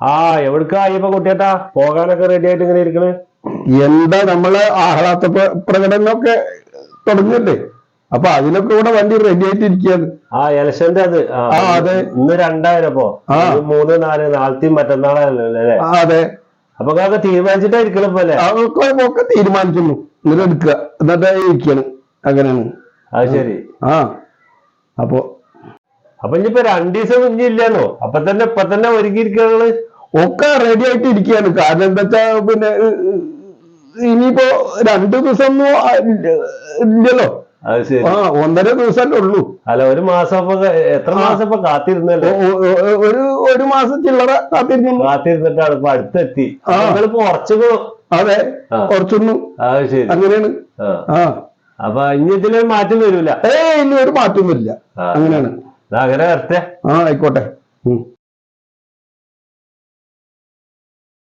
ആ എവിടുക്കാ ഇപ്പൊ കുട്ടിയേട്ടാ? പോകാനൊക്കെ റെഡി ആയിട്ട് ഇങ്ങനെ ഇരിക്കണ്? എന്താ നമ്മൾ ആഹ്ലാദ പ്ര- പ്രകടനമൊക്കെ തുടങ്ങിയല്ലേ? അപ്പൊ അതിനൊക്കെ കൂടെ വണ്ടി റെഡി ആയിട്ട് ഇരിക്കുകയാണ്. ആ ഇലക്ഷന്റെ അത്. ആ, അതെ. ഇന്ന് രണ്ടായിരപ്പോ മൂന്ന് നാല് നാളത്തെയും മറ്റന്നാളല്ലേ? അതെ. അപ്പൊ അതൊക്കെ തീരുമാനിച്ചിട്ടായിരിക്കണം അല്ലേ? അതൊക്കെ ഒക്കെ തീരുമാനിക്കുന്നു. എന്നിട്ട് എടുക്കുക. എന്നിട്ട് ഇരിക്കണം. അങ്ങനെയാണ്. അത് ശരി. ആ. അപ്പൊ അപ്പൊ ഇനിയിപ്പോ രണ്ടു ദിവസം ഇനി ഇല്ലാന്നോ? അപ്പൊ തന്നെ ഇപ്പൊ തന്നെ ഒരുക്കിയിരിക്കണത് ഒക്കെ റെഡി ആയിട്ട് ഇരിക്കുകയാണ്. കാരണം എന്താ വെച്ചാ പിന്നെ ഇനിയിപ്പോ രണ്ടു ദിവസം ഒന്നും ഇല്ലല്ലോ. ആ ഒന്നര ദിവസമല്ലേ ഉള്ളൂ. അല്ല ഒരു മാസം എത്ര മാസം ഇപ്പൊ കാത്തിരുന്നല്ലേ? ഒരു ഒരു മാസം ചില്ലറ കാത്തിരുന്നു കാത്തിരുന്നിട്ടാണ് ഇപ്പൊ അടുത്തെത്തി. നിങ്ങളിപ്പോ അതെ ആ. കുറച്ചൊന്നും ശരി. അങ്ങനെയാണ്. ആ. അപ്പൊ ഇനി ഇതിലൊരു മാറ്റം വരൂല? ഏ ഇനി ഒരു മാറ്റം വരില്ല. അങ്ങനെയാണ്. അങ്ങനെ വരട്ടെ. ആ ആയിക്കോട്ടെ.